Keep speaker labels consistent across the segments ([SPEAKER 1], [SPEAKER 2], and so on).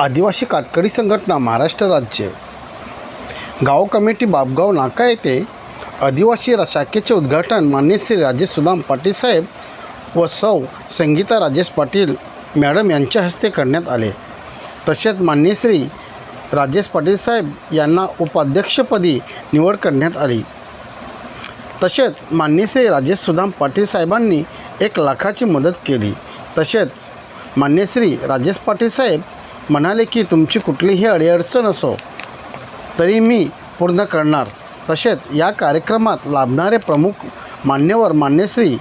[SPEAKER 1] आदिवासी कातकरी संघटना महाराष्ट्र राज्य. गाव कमिटी बाबगाव नाका येथे आदिवासी शाखेचे उद्घाटन मान्य श्री राजेश सुदाम पाटील साहेब व सौ संगीता राजेश पाटील मॅडम यांच्या हस्ते करण्यात आले. तसेच मान्य श्री राजेश पाटील साहेब यांना उपाध्यक्षपदी निवड करण्यात आली. तसेच मान्य श्री राजेश सुदाम पाटील साहेबांनी एक लाखाची मदत केली. तसेच मान्य श्री राजेश पाटील साहेब म्हणाले की तुमची कुठलीही अडीअडचण असो तरी मी पूर्ण करणार. तसेच या कार्यक्रमात लाभणारे प्रमुख मान्यवर मान्यश्री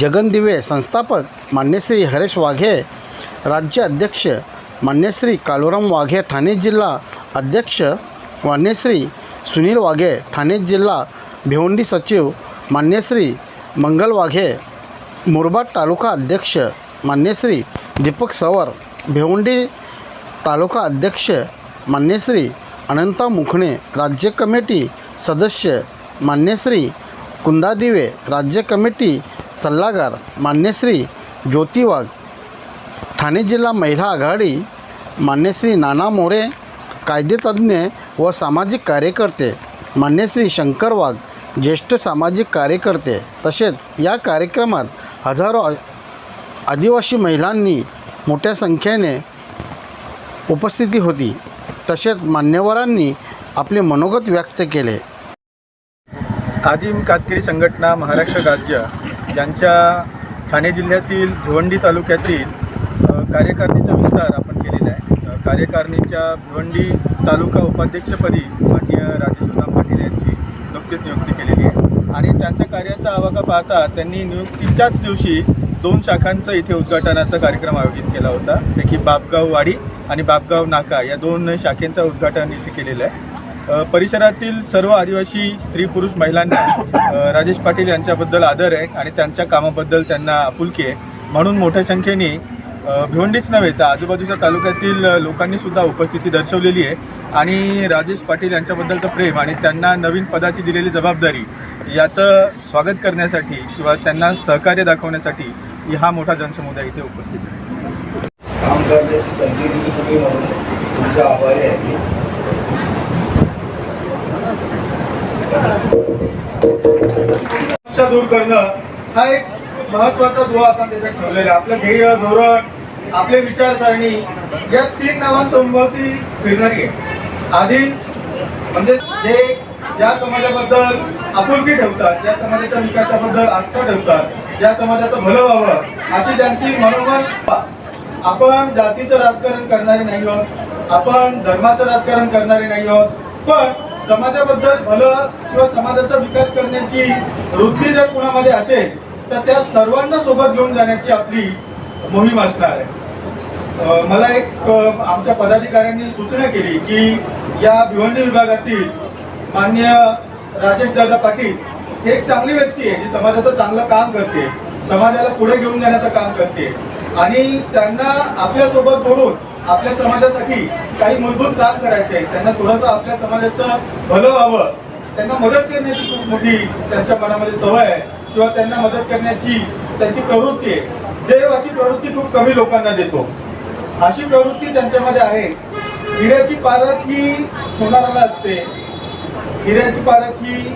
[SPEAKER 1] जगन दिवे संस्थापक मान्यश्री हरेश वाघे राज्य अध्यक्ष मान्यश्री कालुराम वाघे ठाणे जिल्हा अध्यक्ष मान्यश्री सुनील वाघे ठाणे जिल्हा भिवंडी सचिव मान्यश्री मंगल वाघे मुरबाड तालुका अध्यक्ष मान्यश्री दीपक सवर भिवंडी तालुका अध्यक्ष मान्यश्री अनंता मुखणे राज्य कमिटी सदस्य मान्यश्री कुंदा दिवे राज्य कमिटी सल्लागार मान्यश्री ज्योती वाघ ठाणे जिल्हा महिला आघाडी मान्यश्री नाना मोरे कायदेतज्ञ व सामाजिक कार्यकर्ते मान्यश्री शंकर वाघ ज्येष्ठ सामाजिक कार्यकर्ते तसेच या कार्यक्रमात हजारो आदिवासी महिलांनी मोठ्या संख्येने उपस्थिती होती. तसेच मान्यवरांनी आपले मनोगत व्यक्त केले.
[SPEAKER 2] आदिम कातकरी संघटना महाराष्ट्र राज्य यांच्या ठाणे जिल्ह्यातील भिवंडी तालुक्यातील कार्यकारिणीचा विस्तार आपण केलेला आहे. कार्यकारणीच्या कार्यकारिणीच्या भिवंडी तालुका उपाध्यक्षपदी माननीय राजेशुदाम पाटील यांची नुकतीच नियुक्ती केलेली आहे. आणि त्यांच्या कार्याचा आवाका पाहता त्यांनी नियुक्तीच्याच दिवशी दोन शाखांचं इथे उद्घाटनाचा कार्यक्रम आयोजित केला होता. पैकी बापगाव वाडी आणि बापगाव नाका या दोन शाखेंचं उद्घाटन इथे केलेलं आहे. परिसरातील सर्व आदिवासी स्त्री पुरुष महिलांना राजेश पाटील यांच्याबद्दल आदर आहे आणि त्यांच्या कामाबद्दल त्यांना आपुलकी आहे. म्हणून मोठ्या संख्येने भिवंडीच नव्हे तर आजूबाजूच्या तालुक्यातील लोकांनीसुद्धा लोकांनी सुद्धा उपस्थिती दर्शवलेली आहे. आणि राजेश पाटील यांच्याबद्दलचं प्रेम आणि त्यांना नवीन पदाची दिलेली जबाबदारी याचं स्वागत करण्यासाठी किंवा त्यांना सहकार्य दाखवण्यासाठी हा मोठा जनसमुदाय इथे उपस्थित आहे.
[SPEAKER 3] काम करण्याची संधी दिली तुम्ही म्हणून. तुमचे आभारी आहे.
[SPEAKER 2] दूर करणं हा एक महत्त्वाचा दुवा आपण त्याच्यात ठेवलेला आहे. आपलं ध्येय धोरण आपले विचारसरणी या तीन नावांसंभोवती फिरणारी आहे. आधी म्हणजे जे ज्या समाजाबद्दल आपुलकी ठेवतात या समाजाच्या विकासाबद्दल आस्था ठेवतात ज्या समाजाचं भलं व्हावं अशी त्यांची मनोमन आपण जातीचं राजकारण करणारे नाही आहोत आपण धर्माचं राजकारण करणारे नाही आहोत पण समाजाबद्दल भलं किंवा समाजाचा विकास करण्याची वृत्ती जर कुणामध्ये असेल तर त्या सर्वांना सोबत घेऊन जाण्याची आपली मोहीम असणार आहे. मला एक आमच्या पदाधिकाऱ्यांनी सूचना केली की या भिवंडी विभागातील मान्य राजेश दादा पाटील हे एक चांगली व्यक्ती आहे जी समाजाचं चांगलं काम करते समाजाला पुढे घेऊन जाण्याचं काम करते. आणि त्यांना आपल्यासोबत जोडून आपल्या समाजासाठी काही मूलभूत काम करायचे आहे. त्यांना थोडंसं आपल्या समाजाचं भलं व्हावं. त्यांना मदत करण्याची खूप मोठी त्यांच्या मनामध्ये सवय आहे. किंवा त्यांना मदत करण्याची त्यांची प्रवृत्ती आहे. देव अशी प्रवृत्ती खूप कमी लोकांना देतो. अशी प्रवृत्ती त्यांच्यामध्ये आहे. हिऱ्याची पारख ही सोनाराला असते. हिऱ्याची पारख ही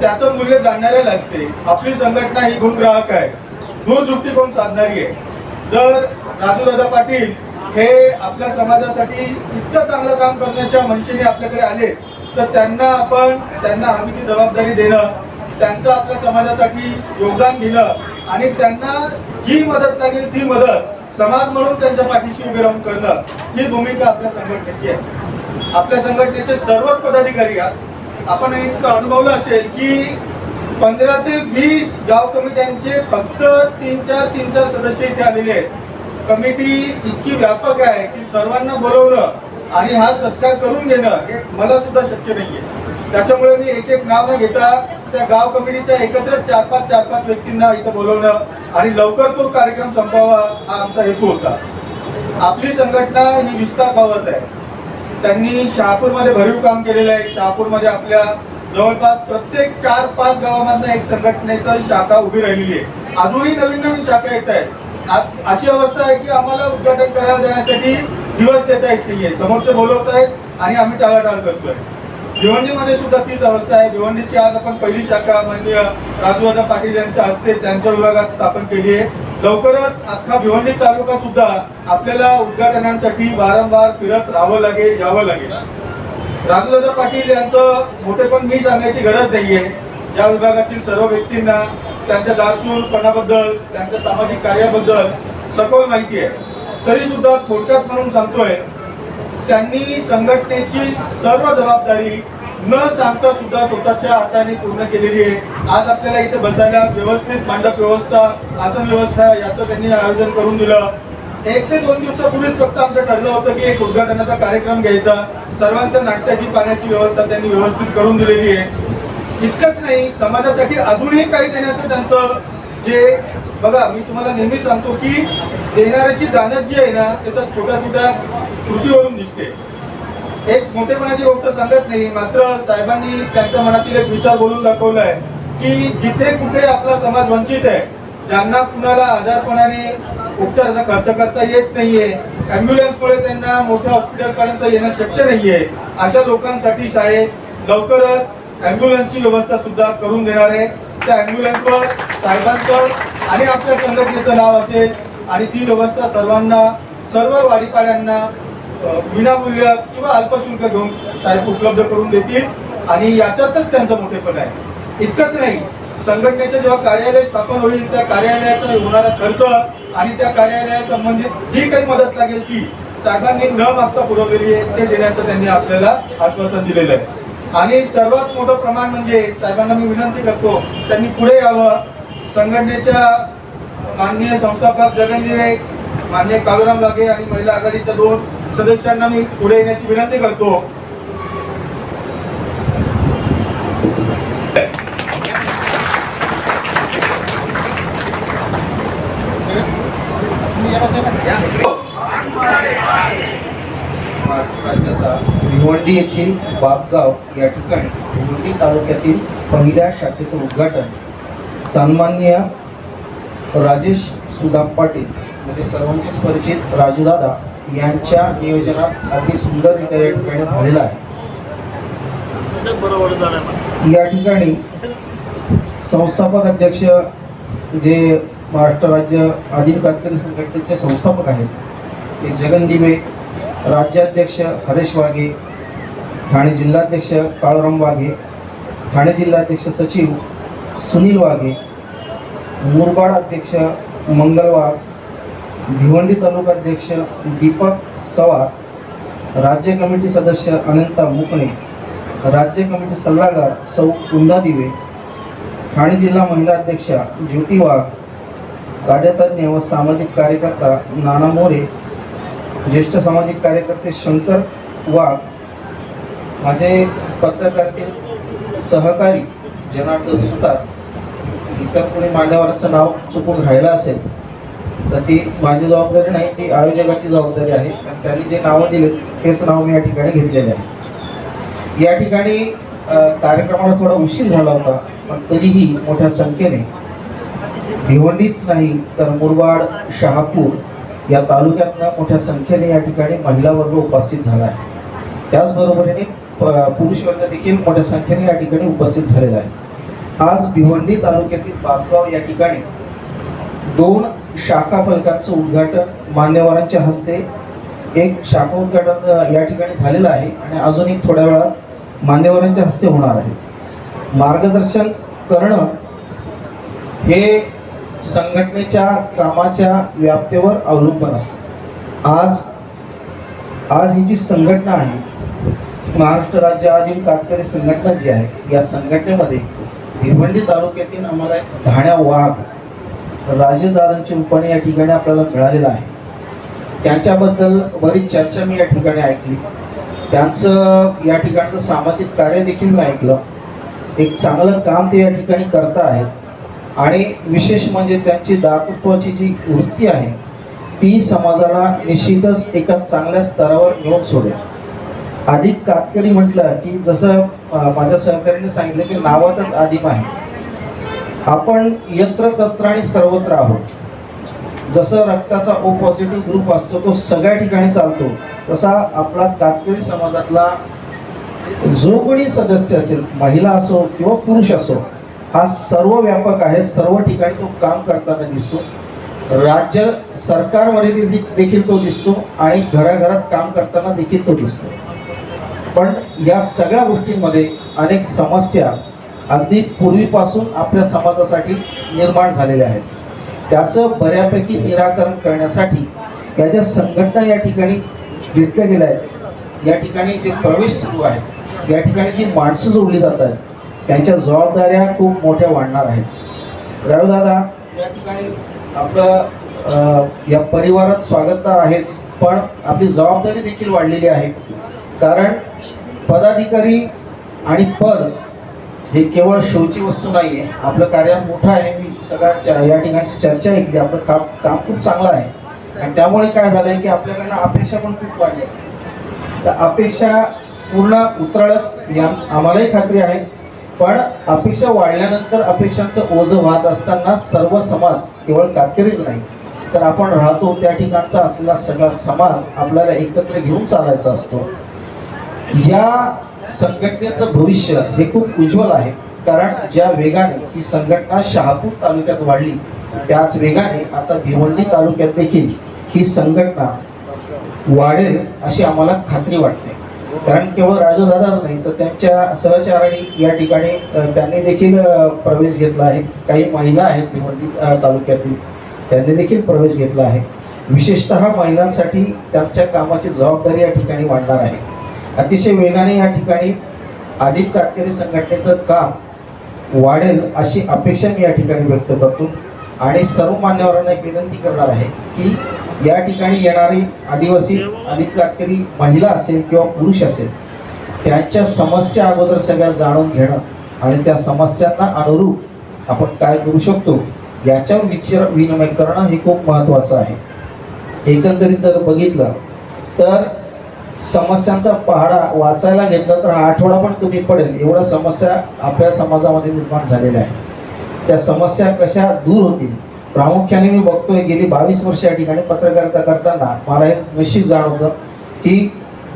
[SPEAKER 2] त्याचं मूल्य जाणणाऱ्याला असते. आपली संघटना ही गुणग्राहक आहे. दूरदृष्टिकोन साधणारी आहे. जर राजूदादा पाटील हे आपल्या समाजासाठी इतकं चांगलं काम करण्याच्या मनशेने आपल्याकडे आले तर त्यांना आपण त्यांना आम्ही ती जबाबदारी देणं त्यांचं आपल्या समाजासाठी योगदान घेणं आणि त्यांना जी मदत लागेल ती मदत समाज म्हणून त्यांच्या पाठीशी उभे राहून करणं ही भूमिका आपल्या संघटनेची आहे. आपल्या संघटनेचे सर्वच पदाधिकारी आहात. आपण एक अनुभवलं असेल की पंधरा ते वीस गाव कमिट्यांचे फक्त तीन चार तीन चार सदस्य इथे आलेले आहेत. कमिटी इतकी व्यापक आहे की सर्वांना बोलवणं आणि हा सत्कार करून घेणं हे मला सुद्धा शक्य नाहीये. त्याच्यामुळे मी एक एक नाव न घेता त्या गाव कमिटीच्या एकत्र चार पाच चार पाच व्यक्तींना इथं बोलवणं आणि लवकर तो कार्यक्रम संपवावा हा आमचा हेतू होता. आपली संघटना ही विस्तार पावत आहे. त्यांनी शहापूरमध्ये भरीव काम केलेलं आहे. शहापूरमध्ये आपल्या जवळपास प्रत्येक चार पाच गावामधनं एक संघटनेचं शाखा उभी राहिलेली आहे. अजूनही नवीन नवीन शाखा येत आहेत. आज अशी अवस्था आहे की आम्हाला उद्घाटन करायला देण्यासाठी दिवस देता येत नाहीये. समोरचे बोलवत आहेत आणि आम्ही टाळाटाळ करतोय. भिवंडीमध्ये सुद्धा तीच अवस्था आहे. भिवंडीची आज आपण पहिली शाखा म्हणजे राजूदादा पाटील यांच्या हस्ते त्यांच्या विभागात स्थापन केली आहे. लवकरच अख्खा भिवंडी तालुका सुद्धा आपल्याला उद्घाटनांसाठी वारंवार फिरत राहावं लागेल यावं लागेल. राजूदादा पाटील यांचं मोठेपण मी सांगायची गरज नाहीये. या विभागातील सर्व व्यक्तींना त्यांच्या दारसूरपणाबद्दल त्यांच्या सामाजिक कार्याबद्दल सखोल माहिती आहे. तरी सुद्धा थोडक्यात म्हणून सांगतोय त्यांनी संघटनेची सर्व जबाबदारी न सांगता सुद्धा स्वतःच्या हाताने पूर्ण केलेली आहे. आज आपल्याला इथे बसायला व्यवस्थित मंडप व्यवस्था आसन व्यवस्था याचं त्यांनी आयोजन करून दिलं. एक ते दोन दिवसापूर्वीच फक्त आमचं ठरलं होतं की एक उद्घाटनाचा कार्यक्रम घ्यायचा. सर्वांच्या नाट्याची पाण्याची व्यवस्था त्यांनी व्यवस्थित करून दिलेली आहे. इतकंच नाही समाजासाठी अजूनही काही देण्याचं त्यांचं जे बघा मी तुम्हाला नेहमी सांगतो की देणाऱ्याची दानत जी आहे ना त्याच्यात छोट्या छोट्या कृतीवरून दिसते. एक मोठेपणाची गोष्ट सांगत नाही मात्र साहेबांनी त्यांच्या मनातील एक विचार बोलून दाखवलाय की जिथे कुठे आपला समाज वंचित आहे ज्यांना कुणाला आजारपणाने उपचाराचा खर्च करता येत नाहीये ॲम्ब्युलन्समुळे त्यांना मोठ्या हॉस्पिटलपर्यंत येणं शक्य नाहीये अशा लोकांसाठी साहेब लवकरच ॲम्ब्युलन्सची व्यवस्था सुद्धा करून देणार आहे. त्या अँब्युलन्सवर साहेबांचं आणि आपल्या संघटनेचं नाव असेल आणि ती व्यवस्था सर्वांना सर्व वाडीपाड्यांना विनामूल्य किंवा अल्पशुल्क घेऊन साहेब उपलब्ध करून देतील. आणि याच्यातच त्यांचं मोठेपण आहे. इतकंच नाही संघटनेचं जेव्हा कार्यालय स्थापन होईल त्या कार्यालयाचा होणारा खर्च आणि त्या कार्यालयासंबंधित जी काही मदत लागेल ती साहेबांनी न मागता पुरवलेली आहे ते देण्याचं त्यांनी आपल्याला आश्वासन दिलेलं आहे. आणि सर्वात मोठं प्रमाण म्हणजे साहेबांना मी विनंती करतो त्यांनी पुढे यावं. संघटनेच्या माननीय संस्थापक जगन दिवे मान्य कालुराम लागे आणि महिला आघाडीच्या दोन सदस्यांना मी पुढे येण्याची विनंती करतो.
[SPEAKER 3] भिवंडी येथील बापगाव या ठिकाणी भिवंडी तालुक्यातील पहिल्या शाखेचं उद्घाटन सन्माननीय राजेश सुधा पाटील म्हणजे सर्वांचेच परिचित राजूदादा यांच्या नियोजनात अगदी सुंदररित्या या ठिकाणी झालेला आहे. या ठिकाणी संस्थापक अध्यक्ष जे महाराष्ट्र राज्य आदिम कातकरी संघटनेचे संस्थापक आहेत ते जगन दिवे राज्याध्यक्ष हरेश वाघे ठाणे जिल्हाध्यक्ष काळराम वाघे ठाणे जिल्हाध्यक्ष सचिव सुनील वाघे मुरबाड अध्यक्ष मंगल वाघ भिवंडी तालुका अध्यक्ष दीपक सवार राज्य कमिटी सदस्य अनंता मुकणे राज्य कमिटी सल्लागार सौ कुंदा दिवे ठाणे जिल्हा महिला अध्यक्षा ज्योती वाघ कार्यतज्ञ व सामाजिक कार्यकर्ता नाना मोरे ज्येष्ठ सामाजिक कार्यकर्ते शंकर वाघ माझे पत्रकारातील सहकारी जनार्दन सुतार इतर कोणी मान्यवरांचं नाव चुकून राहिलं असेल तर ती माझी जबाबदारी नाही ती आयोजकाची जबाबदारी आहे. आणि त्यांनी जे नावं दिले तेच नाव मी या ठिकाणी घेतलेले आहे. या ठिकाणी कार्यक्रमाला थोडा उशीर झाला होता पण तरीही मोठ्या संख्येने भिवंडीच नाही तर मुरबाड शहापूर या तालुक्यातनं मोठ्या संख्येने या ठिकाणी महिला वर्ग उपस्थित झाला आहे. त्याचबरोबरीने पुरुष वर्ग देखील मोठ्या संख्येने या ठिकाणी उपस्थित झालेला आहे. आज भिवंडी तालुक्यातील बापगाव या ठिकाणी दोन शाखा फलकांचं उद्घाटन मान्यवरांच्या हस्ते एक शाखा उद्घाटन या ठिकाणी झालेलं आहे आणि अजून एक थोड्या वेळात मान्यवरांच्या हस्ते होणार आहे. मार्गदर्शन करणं हे संघटनेच्या कामाच्या व्याप्तीवर अवलंबून असतं. आज आज ही जी संघटना आहे महाराष्ट्र राज्य आदिम कातकरी संघटना जी आहे या संघटनेमध्ये भिवंडी तालुक्यातील आम्हाला एक धाण्या वाघ राजेदारांचे रूपाने या ठिकाणी आपल्याला मिळालेलं आहे. त्यांच्याबद्दल बरीच चर्चा मी या ठिकाणी ऐकली. त्यांचं या ठिकाणचं सामाजिक कार्य देखील मी ऐकलं. एक चांगलं काम ते या ठिकाणी करता आहेत. आणि विशेष म्हणजे त्यांची दातृत्वाची जी वृत्ती आहे ती समाजाला निश्चितच एका चांगल्या स्तरावर नेऊन सोडेल. आदिम कातकरी म्हटलं की जसं माझ्या सहकार्याने सांगितलं की नावातच आदिम आहे. आपण यत्र तत्र आणि सर्वत्र आहोत. जसं रक्ताचा ओ पॉझिटिव्ह ग्रुप असतो तो सगळ्या ठिकाणी चालतो तसा आपला कातकरी समाजातला जो कोणी सदस्य असेल महिला असो किंवा पुरुष असो हा सर्व व्यापक आहे सर्व ठिकाणी तो काम करताना दिसतो. राज्य सरकारमध्ये देखील तो दिसतो आणि घराघरात काम करताना देखील तो दिसतो. पण या सगळ्या गोष्टींमध्ये अनेक समस्या अगदी पूर्वीपासून आपल्या समाजासाठी निर्माण झालेल्या आहेत. त्याचं बऱ्यापैकी निराकरण करण्यासाठी या ज्या संघटना या ठिकाणी घेतल्या गेल्या आहेत या ठिकाणी जे प्रवेश सुरू आहेत या ठिकाणी जी माणसं जोडली जात आहेत त्यांच्या जबाबदाऱ्या खूप मोठ्या वाढणार आहेत. रावदादा या ठिकाणी आपलं या परिवारात स्वागत तर आहेच पण आपली जबाबदारी देखील वाढलेली आहे. कारण पदाधिकारी आणि पद हे केवळ शोची वस्तू नाही आहे आपलं कार्य मोठं आहे. मी सगळ्या च- या ठिकाणी चर्चा ऐकली आपलं काम काम खूप चांगलं आहे. आणि त्यामुळे काय झालंय की आपल्याकडनं अपेक्षा पण खूप वाढल्या. तर अपेक्षा पूर्ण उतरळच या आम्हालाही खात्री आहे. पण अपेक्षा वाढल्यानंतर अपेक्षांचं ओझं वाहत असताना सर्व समाज केवळ कातकरीच नाही तर आपण राहतो त्या ठिकाणचा असलेला सगळा समाज आपल्याला एकत्र घेऊन चालायचा असतो. या संघटनेचं भविष्य हे खूप उज्ज्वल आहे. कारण ज्या वेगाने ही संघटना शहापूर तालुक्यात वाढली त्याच वेगाने आता भिवंडी तालुक्यात देखील ही संघटना वाढेल अशी आम्हाला खात्री वाटते. कारण केवळ राजूदादाच नाही तर त्यांच्या सहचारांनी या ठिकाणी त्यांनी देखील प्रवेश घेतला आहे. काही महिला आहेत भिवंडी तालुक्यातील त्यांनी देखील प्रवेश घेतला आहे. विशेषतः महिलांसाठी त्यांच्या कामाची जबाबदारी या ठिकाणी वाढणार आहे. अतिशय वेगाने या ठिकाणी अधिक कारकिर्दी संघटनेचं काम वाढेल अशी अपेक्षा मी या ठिकाणी व्यक्त करतो. आणि सर्व मान्यवरांना एक विनंती करणार आहे की या ठिकाणी येणारी आदिवासी आदिप कातकरी महिला असेल किंवा पुरुष असेल त्यांच्या समस्या अगोदर सगळ्या जाणून घेणं आणि त्या समस्यांना अनुरूप आपण काय करू शकतो याच्यावर विचार विनिमय करणं हे खूप महत्त्वाचं आहे. एकंदरीत जर बघितलं तर समस्यांचा पहाडा वाचायला घेतला तर हा आठवडा पण कमी पडेल. एवढ्या समस्या आपल्या समाजामध्ये निर्माण झालेल्या आहेत त्या समस्या कशा दूर होतील? प्रामुख्याने मी बघतोय गेली बावीस वर्ष या ठिकाणी पत्रकारिता करताना मला हे निश्चित जाणवतं की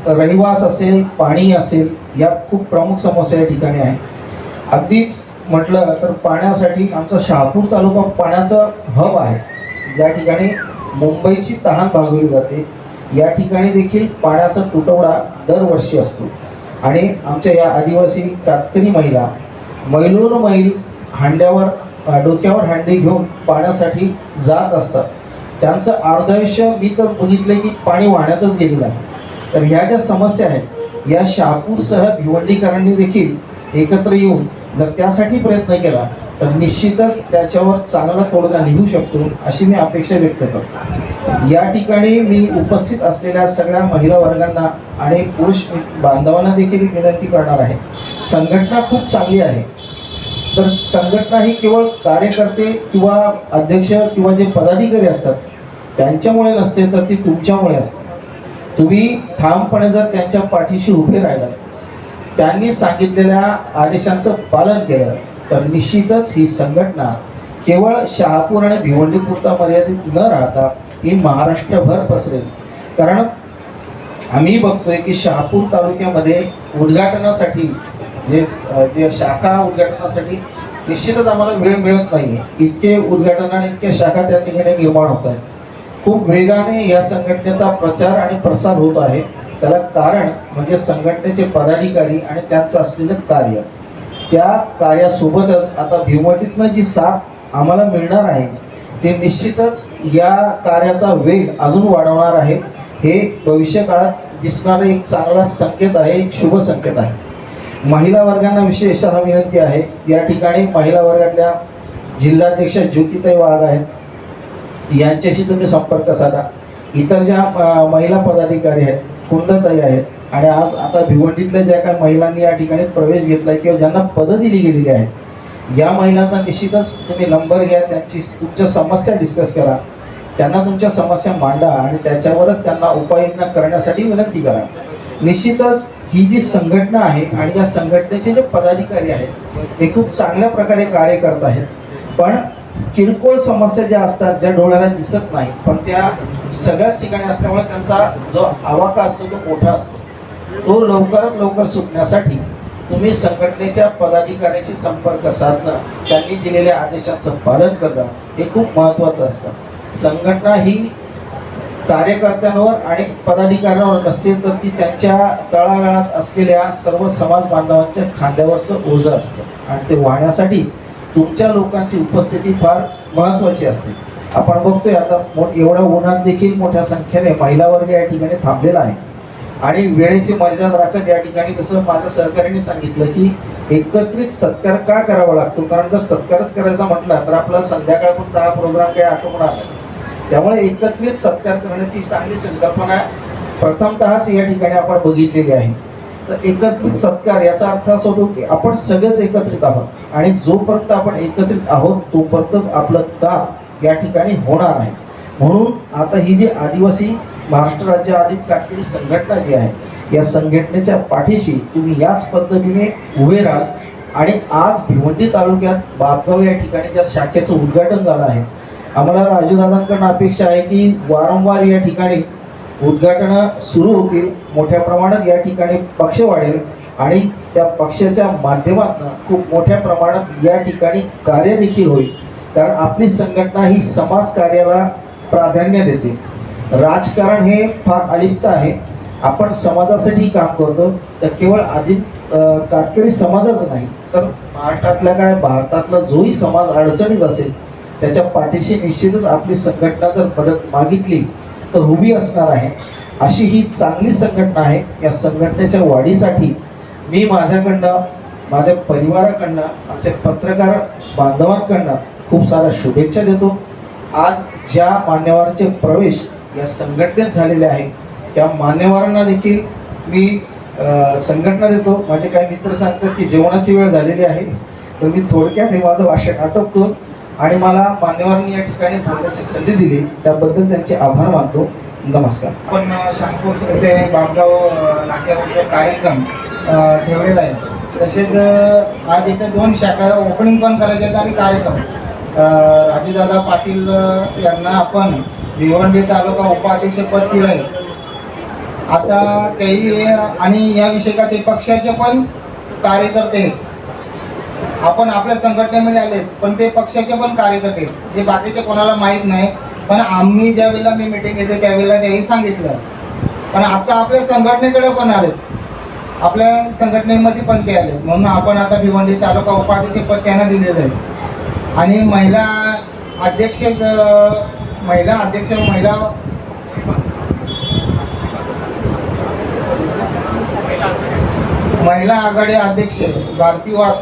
[SPEAKER 3] रहिवास असेल पाणी असेल या खूप प्रमुख समस्या या ठिकाणी आहे. अगदीच म्हटलं तर पाण्यासाठी आमचा शहापूर तालुका पाण्याचा हब आहे. ज्या ठिकाणी मुंबईची तहान भागवली जाते. या ठिकाणी देखील पाण्याचा तुटवडा दरवर्षी असतो. आणि आमच्या या आदिवासी कातकरी महिला मैलून मैल हांड्यावर डोक्यावर हांडी घेऊन पाण्यासाठी जात असतात. त्यांचं अर्धायुष्य मी तर बघितलंय की पाणी वाहण्यातच गेलेलं आहे. तर ह्या ज्या समस्या आहेत या शहापूरसह भिवंडीकरांनी देखील एकत्र येऊन जर त्यासाठी प्रयत्न केला तर निश्चितच त्याच्यावर चांगला तोडगा निघू शकतो अशी मी अपेक्षा व्यक्त करतो. या ठिकाणी मी उपस्थित असलेल्या सगळ्या महिला वर्गांना आणि पुरुष बांधवांना देखील विनंती करणार आहे. संघटना खूप चांगली आहे. तर संघटना ही केवळ कार्यकर्ते किंवा अध्यक्ष किंवा जे पदाधिकारी असतात त्यांच्यामुळे नसते तर ती तुमच्यामुळे असते. तुम्ही ठामपणे जर त्यांच्या पाठीशी उभे राहिला त्यांनी सांगितलेल्या आदेशांचं पालन केलं तर निश्चितच ही संघटना केवळ शहापूर आणि भिवंडीपुरता मर्यादित न राहता ही महाराष्ट्रभर पसरेल. कारण आम्ही बघतोय की शहापूर तालुक्यामध्ये उद्घाटनासाठी जे जे शाखा उद्घाटनासाठी निश्चितच आम्हाला वेळ मिळत नाही इतके उद्घाटन आणि इतक्या शाखा त्या ठिकाणी निर्माण होत आहेत. खूप वेगाने या संघटनेचा प्रचार आणि प्रसार होत आहे. त्याला कारण म्हणजे संघटनेचे पदाधिकारी आणि त्यांचं असलेलं कार्य. त्या कार्यासोबतच आता भिवटीतनं जी साथ आम्हाला मिळणार आहे ते निश्चितच या कार्याचा वेग अजून वाढवणार आहे. हे भविष्य काळात दिसणारा एक चांगला संकेत आहे एक शुभ संकेत आहे. महिला वर्गांना विशेषतः विनंती आहे. या ठिकाणी महिला वर्गातल्या जिल्हाध्यक्ष ज्योतिताई वाघ आहेत. यांच्याशी तुम्ही संपर्क साधा. इतर ज्या महिला पदाधिकारी आहेत कुंदताई आहेत आणि आज आता भिवंडीतल्या ज्या काही महिलांनी या ठिकाणी प्रवेश घेतला किंवा ज्यांना पदं दिली गेलेली आहेत या महिलांचा निश्चितच तुम्ही नंबर घ्या त्यांची तुमच्या समस्या डिस्कस करा. त्यांना तुमच्या समस्या मांडा आणि त्याच्यावरच त्यांना उपाययोजना करण्यासाठी विनंती करा. निश्चितच ही जी संघटना आहे आणि या संघटनेचे जे पदाधिकारी आहेत ते खूप चांगल्या प्रकारे कार्य करत आहेत. पण किरकोळ समस्या ज्या असतात ज्या डोळ्याला दिसत नाही पण त्या सगळ्याच ठिकाणी असल्यामुळे त्यांचा जो आवाका असतो तो मोठा असतो. तो लवकरात लवकर सुटण्यासाठी तुम्ही संघटनेच्या पदाधिकाऱ्याशी संपर्क साधणं त्यांनी दिलेल्या आदेशांचं पालन करणं हे खूप महत्त्वाचं असतं. संघटना ही कार्यकर्त्यांवर आणि पदाधिकाऱ्यांवर नसते तर ती त्यांच्या तळागाळात असलेल्या सर्व समाज बांधवांच्या खांद्यावरचं ओझं असतं. आणि ते वाहण्यासाठी तुमच्या लोकांची उपस्थिती फार महत्त्वाची असते. आपण बघतोय आता एवढ्या उन्हात देखील मोठ्या संख्येने महिला वर्ग या ठिकाणी थांबलेला आहे. आणि वेळेची मर्यादा राखत या ठिकाणी जसं माझ्या सहकार्याने सांगितलं की एकत्रित सत्कार का करावा लागतो? कारण जर सत्कारच करायचा म्हटला तर आपला संध्याकाळपर्यंत हा प्रोग्राम काही आटोपणार नाही. त्यामुळे एकत्रित सत्कार करण्याची चांगली संकल्पना प्रथमतःच या ठिकाणी आपण बघितलेली आहे. तर एकत्रित सत्कार याचा अर्थ असा होतो की आपण सगळेच एकत्रित आहोत आणि जोपर्यंत आपण एकत्रित आहोत तोपर्यंतच आपलं काम या ठिकाणी होणार नाही. म्हणून आता ही जी आदिवासी महाराष्ट्र राज्य आदिम कातकरी संघटना जी आहे या संघटनेच्या पाठीशी तुम्ही याच पद्धतीने उभे राहाल. आणि आज भिवंडी तालुक्यात बापगाव या ठिकाणी ज्या शाखेचं उद्घाटन झालं आहे आम्हाला राजूदादांकडून अपेक्षा आहे की वारंवार या ठिकाणी उद्घाटनं सुरू होतील मोठ्या प्रमाणात या ठिकाणी पक्ष वाढेल आणि त्या पक्षाच्या माध्यमातून खूप मोठ्या प्रमाणात या ठिकाणी कार्य देखील होईल. कारण आपली संघटना ही समाज कार्याला प्राधान्य देते. राजकारण हे फार अलिप्त आहे. आपण समाजासाठी काम करतो तर केवळ आदिम अं, कातकरी समाजाच नाही तर महाराष्ट्रातल्या काय भारतातला जोही समाज अडचणीत असेल त्याच्या पाठीशी निश्चितच आपली संघटना जर मदत मागितली तर उभी असणार आहे. अशी ही चांगली संघटना आहे. या संघटनेच्या वाढीसाठी मी माझ्याकडनं माझ्या परिवाराकडनं आमच्या पत्रकार बांधवांकडनं खूप साऱ्या शुभेच्छा देतो. आज ज्या मान्यवरचे प्रवेश या संघटनेत झालेल्या आहेत. त्या मान्यवरांना देखील मी संघटना देतो. माझे काही मित्र सांगतात की जेवणाची वेळ झालेली आहे. तर मी थोडक्यात हे माझं भाषण आटोपतो आणि मला मान्यवरांनी या ठिकाणी बोलण्याची संधी दिली. त्याबद्दल त्यांचे आभार मानतो. नमस्कार.
[SPEAKER 4] आपण शांतपूर येथे बामगाव नाक्यावर कार्यक्रम ठेवलेला आहे. तसेच आज इथे दोन शाखा ओपनिंग पण करायचे आहेत आणि कार्यक्रम. राजूदादा पाटील यांना आपण भिवंडी तालुका उपाध्यक्षपद दिलं आहे आता तेही आणि या का ते पक्षाचे पण कार्यकर्ते आहेत. आपण आपल्या संघटनेमध्ये आलेत पण ते पक्षाचे पण कार्यकर्ते जे बाकीचे कोणाला माहीत नाही पण आम्ही ज्या वेळेला मी मिटिंग घेते त्यावेळेला तेही सांगितलं. पण आता आपल्या संघटनेकडे पण आले आपल्या संघटनेमध्ये पण ते आले म्हणून आपण आता भिवंडी तालुका उपाध्यक्षपद त्यांना दिलेलं आहे. आणि महिला अध्यक्ष महिला अध्यक्ष महिला महिला आघाडी अध्यक्ष भारती वाघ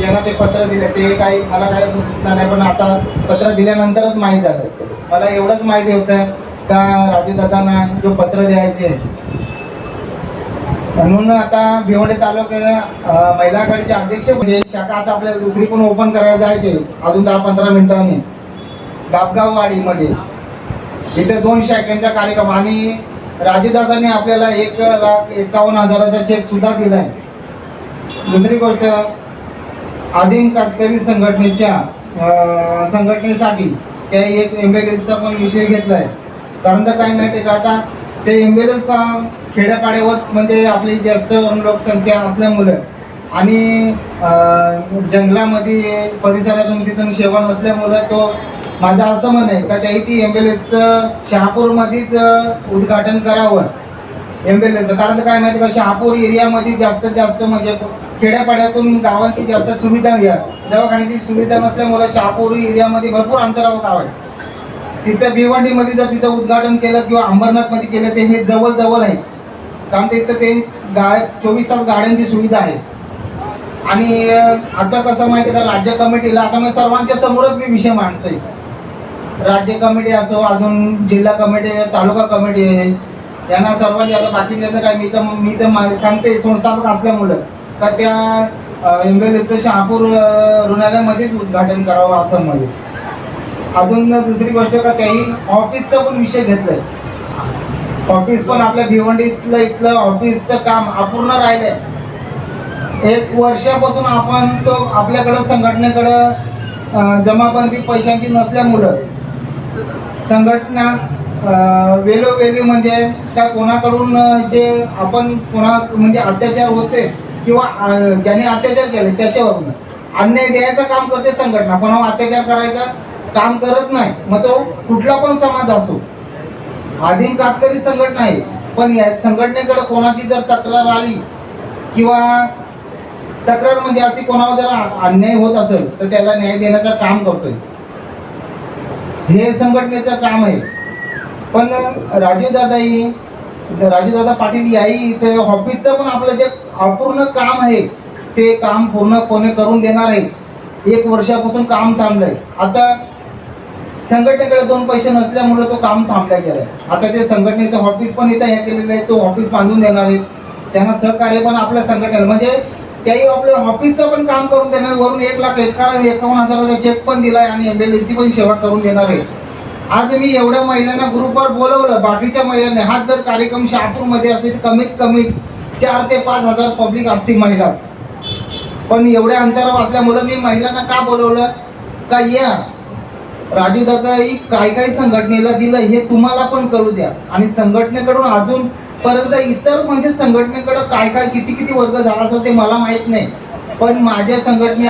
[SPEAKER 4] यांना ते पत्र दिले. ते काही मला काही सुचना नाही पण आता पत्र दिल्यानंतरच माहीत झालं. मला एवढंच माहिती होतं का राजू दादांना जो पत्र द्यायचे म्हणून आता भिवंडी तालुक्यात अं, महिला आघाडीचे अध्यक्ष म्हणजे शाखा आता आपल्याला दुसरी पण ओपन करायला जायचे. अजून दहा पंधरा मिनिटांनी. बापगाव वाडीमध्ये. इथे दोन शाखेंचा कार्यक्रम आणि राजूदादांनी आपल्याला एक लाख एकावन्न हजाराचा चेक सुद्धा दिलाय. दुसरी गोष्ट आदिम कातकरी संघटनेच्या संघटनेसाठी त्या एक एम्बुलन्सचा पण विषय घेतलाय. कारण तर काय माहिती का आता ते एम्बुलन्स का खेड्यापाड्यावर म्हणजे आपली जास्त लोकसंख्या असल्यामुळं आणि जंगलामध्ये परिसरातून तिथून सेवा असल्यामुळं तो माझं असं म्हण आहे का त्याही ती एम्ब्युलन्सचं शहापूरमध्येच उद्घाटन करावं. एम्ब्युलन्सचं. कारण तर काय माहिती का शहापूर एरियामध्ये जास्तीत जास्त म्हणजे खेड्यापाड्यातून गावांची जास्त सुविधा घ्या. दवाखान्याची सुविधा नसल्यामुळे शहापूर एरियामध्ये भरपूर अंतरावर गाव आहे. तिथं भिवंडीमध्ये जर तिथं उद्घाटन केलं किंवा अंबरनाथमध्ये केलं ते हे जवळजवळ आहे. कारण तिथं ते गाड्या चोवीस तास गाड्यांची सुविधा आहे. आणि आता कसं माहिती आहे का राज्य कमिटीला आता मी सर्वांच्या समोरच मी विषय मांडतोय. राज्य कमिटी असो अजून जिल्हा कमिटी तालुका कमिटी आहे. यांना सर्वांनी आता बाकीच्या काय मी तर मी तर मा- सांगते संस्थापक असल्यामुळं. का त्या एम्बुलन्सचं शहापूर रुग्णालयामध्येच उद्घाटन करावं असं म्हणजे अजून दुसरी गोष्ट का त्याही ऑफिसचा पण विषय घेतलाय. ऑफिस पण आपल्या भिवंडीतलं इथलं ऑफिसचं काम अपूर्ण राहिलंय. एक वर्षापासून आपण तो आपल्याकडं संघटनेकडं जमाबंदी पैशांची नसल्यामुळं संघटना वेलोवेली वेळोवेळी म्हणजे त्या कोणाकडून जे आपण कोणा म्हणजे अत्याचार होते किंवा ज्याने अत्याचार केले त्याच्यावरनं अन्याय द्यायचं काम करते संघटना. कोणावर अत्याचार करायचा काम करत नाही. मग तो कुठला पण समाज असो आदिम कातकरी संघटना आहे. पण या संघटनेकडे कोणाची जर तक्रार आली किंवा तक्रार म्हणजे अशी कोणावर जर अन्याय होत असेल तर त्याला न्याय देण्याचं काम करतोय. हे संघटनेचं काम आहे. पण राजीव दादाही राजीव दादा पाटील याही इथे ऑफिसचं पण आपलं जे अपूर्ण काम आहे ते काम पूर्ण करून देणार आहे. एक वर्षापासून काम थांबलंय. आता संघटनेकडे दोन पैसे नसल्यामुळे तो काम थांबल्या गेलाय. आता ते संघटनेचं ऑफिस पण इथं हे केलेलं आहे तो ऑफिस बांधून देणार आहेत त्यांना सहकार्य पण आपल्या संघटनेला म्हणजे त्याही आपल्या ऑफिसचं पण काम करून देणार वरून एक लाख एका एकावन्न हजाराचा चेक पण दिलाय आणि एमएलएची पण सेवा करून देणार आहे. आज मी एवढ्या महिलांना ग्रुपवर बोलवलं बाकीच्या महिलांनी. हा जर कार्यक्रम शहापूरमध्ये असले तर कमीत कमी चार ते पाच हजार पब्लिक असतील महिला. पण एवढ्या अंतरावर असल्यामुळं मी महिलांना का बोलवलं? का या राजू दादा ही काय काय संघटनेला दिलं हे तुम्हाला पण कळू द्या. आणि संघटनेकडून अजून पर्यंत इतर म्हणजे संघटनेकडं काय काय किती किती वर्ग झाला असेल ते मला माहीत नाही. पण माझ्या संघटने